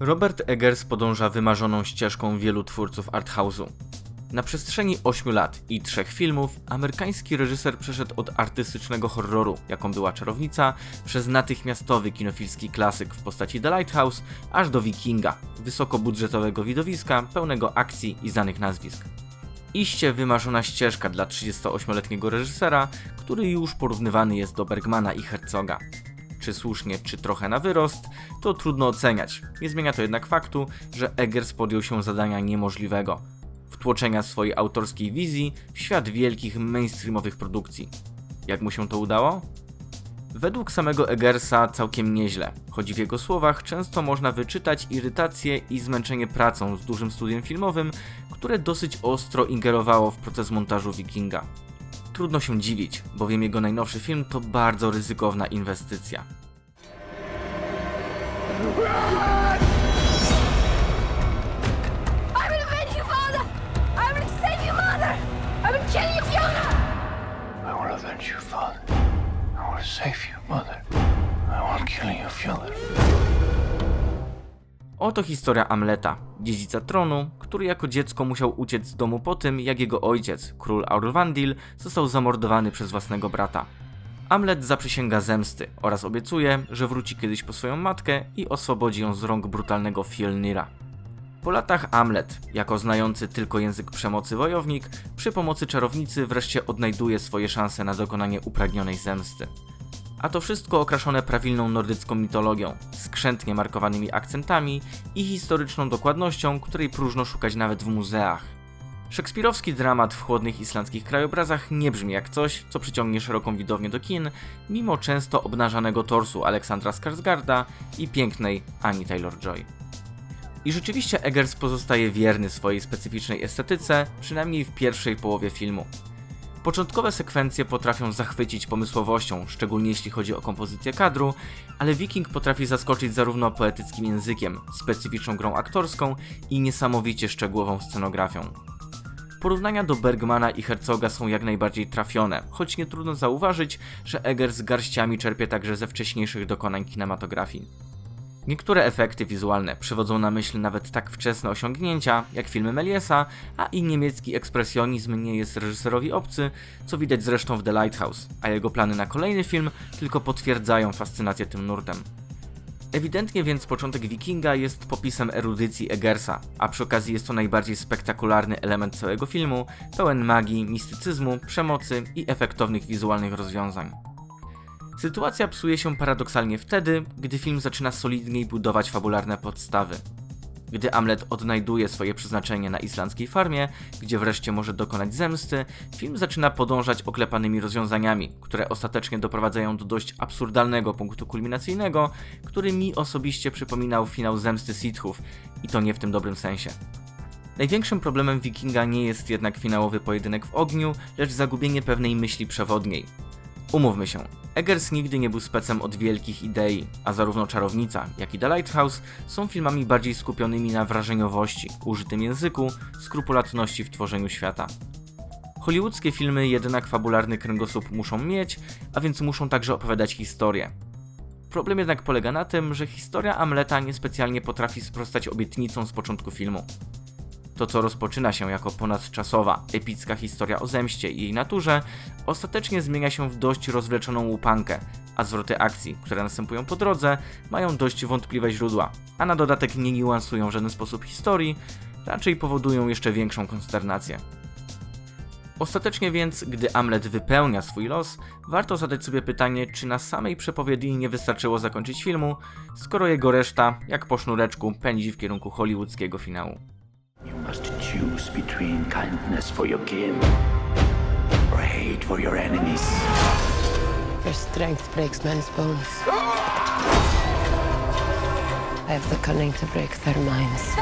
Robert Eggers podąża wymarzoną ścieżką wielu twórców arthouse'u. Na przestrzeni 8 lat i trzech filmów amerykański reżyser przeszedł od artystycznego horroru, jaką była Czarownica, przez natychmiastowy kinofilski klasyk w postaci The Lighthouse, aż do Wikinga, wysokobudżetowego widowiska pełnego akcji i znanych nazwisk. Iście wymarzona ścieżka dla 38-letniego reżysera, który już porównywany jest do Bergmana i Herzoga. Czy słusznie, czy trochę na wyrost, to trudno oceniać. Nie zmienia to jednak faktu, że Eggers podjął się zadania niemożliwego wtłoczenia swojej autorskiej wizji w świat wielkich mainstreamowych produkcji. Jak mu się to udało? Według samego Eggersa całkiem nieźle, choć w jego słowach często można wyczytać irytację i zmęczenie pracą z dużym studiem filmowym, które dosyć ostro ingerowało w proces montażu Wikinga. Trudno się dziwić, bowiem jego najnowszy film to bardzo ryzykowna inwestycja. Save you, mother! I will kill you, Fiona! I will avenge you, father. Oto historia Amleta, dziedzica tronu, który jako dziecko musiał uciec z domu po tym, jak jego ojciec, król Aurvandil, został zamordowany przez własnego brata. Amlet zaprzysięga zemsty oraz obiecuje, że wróci kiedyś po swoją matkę i oswobodzi ją z rąk brutalnego Fjolnira. Po latach Amlet, jako znający tylko język przemocy wojownik, przy pomocy czarownicy wreszcie odnajduje swoje szanse na dokonanie upragnionej zemsty. A to wszystko okraszone prawilną nordycką mitologią, skrzętnie markowanymi akcentami i historyczną dokładnością, której próżno szukać nawet w muzeach. Szekspirowski dramat w chłodnych islandzkich krajobrazach nie brzmi jak coś, co przyciągnie szeroką widownię do kin, mimo często obnażanego torsu Aleksandra Skarsgarda i pięknej Annie Taylor-Joy. I rzeczywiście Eggers pozostaje wierny swojej specyficznej estetyce, przynajmniej w pierwszej połowie filmu. Początkowe sekwencje potrafią zachwycić pomysłowością, szczególnie jeśli chodzi o kompozycję kadru, ale Viking potrafi zaskoczyć zarówno poetyckim językiem, specyficzną grą aktorską i niesamowicie szczegółową scenografią. Porównania do Bergmana i Herzoga są jak najbardziej trafione, choć nie trudno zauważyć, że Eggers garściami czerpie także ze wcześniejszych dokonań kinematografii. Niektóre efekty wizualne przywodzą na myśl nawet tak wczesne osiągnięcia, jak filmy Meliesa, a i niemiecki ekspresjonizm nie jest reżyserowi obcy, co widać zresztą w The Lighthouse, a jego plany na kolejny film tylko potwierdzają fascynację tym nurtem. Ewidentnie więc początek Wikinga jest popisem erudycji Eggersa, a przy okazji jest to najbardziej spektakularny element całego filmu, pełen magii, mistycyzmu, przemocy i efektownych wizualnych rozwiązań. Sytuacja psuje się paradoksalnie wtedy, gdy film zaczyna solidniej budować fabularne podstawy. Gdy Amlet odnajduje swoje przeznaczenie na islandzkiej farmie, gdzie wreszcie może dokonać zemsty, film zaczyna podążać oklepanymi rozwiązaniami, które ostatecznie doprowadzają do dość absurdalnego punktu kulminacyjnego, który mi osobiście przypominał finał zemsty Sithów i to nie w tym dobrym sensie. Największym problemem Wikinga nie jest jednak finałowy pojedynek w ogniu, lecz zagubienie pewnej myśli przewodniej. Umówmy się, Eggers nigdy nie był specem od wielkich idei, a zarówno Czarownica, jak i The Lighthouse są filmami bardziej skupionymi na wrażeniowości, użytym języku, skrupulatności w tworzeniu świata. Hollywoodzkie filmy jednak fabularny kręgosłup muszą mieć, a więc muszą także opowiadać historię. Problem jednak polega na tym, że historia Amleta niespecjalnie potrafi sprostać obietnicom z początku filmu. To, co rozpoczyna się jako ponadczasowa, epicka historia o zemście i jej naturze, ostatecznie zmienia się w dość rozwleczoną łupankę, a zwroty akcji, które następują po drodze, mają dość wątpliwe źródła, a na dodatek nie niuansują w żaden sposób historii, raczej powodują jeszcze większą konsternację. Ostatecznie więc, gdy Amlet wypełnia swój los, warto zadać sobie pytanie, czy na samej przepowiedni nie wystarczyło zakończyć filmu, skoro jego reszta, jak po sznureczku, pędzi w kierunku hollywoodzkiego finału. Choose between kindness for your kin or hate for your enemies. Your strength breaks men's bones. I have the cunning to break their minds.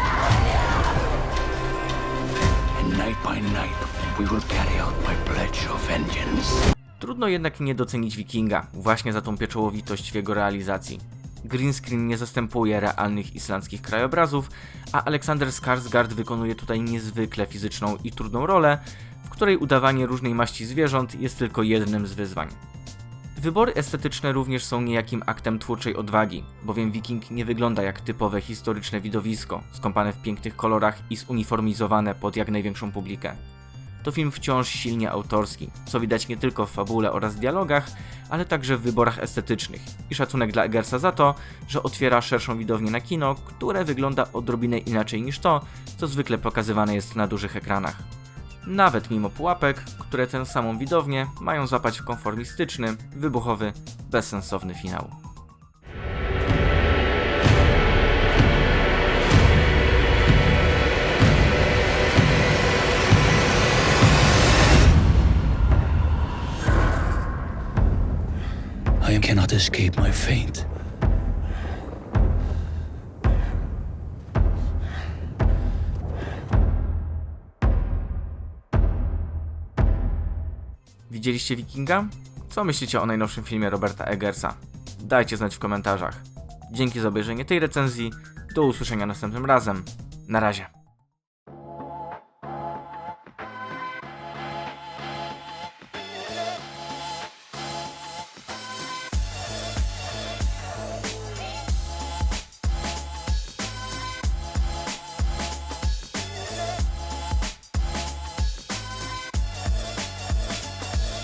And night by night, we will carry out my pledge of vengeance. Trudno jednak nie docenić Wikinga, właśnie za tą pieczołowitość w jego realizacji. Green screen nie zastępuje realnych islandzkich krajobrazów, a Aleksander Skarsgård wykonuje tutaj niezwykle fizyczną i trudną rolę, w której udawanie różnej maści zwierząt jest tylko jednym z wyzwań. Wybory estetyczne również są niejakim aktem twórczej odwagi, bowiem Wiking nie wygląda jak typowe historyczne widowisko, skąpane w pięknych kolorach i zuniformizowane pod jak największą publikę. To film wciąż silnie autorski, co widać nie tylko w fabule oraz dialogach, ale także w wyborach estetycznych. I szacunek dla Eggersa za to, że otwiera szerszą widownię na kino, które wygląda odrobinę inaczej niż to, co zwykle pokazywane jest na dużych ekranach. Nawet mimo pułapek, które tę samą widownię mają zapać w konformistyczny, wybuchowy, bezsensowny finał. Escape my fate. Widzieliście Wikinga? Co myślicie o najnowszym filmie Roberta Eggersa? Dajcie znać w komentarzach. Dzięki za obejrzenie tej recenzji. Do usłyszenia następnym razem. Na razie.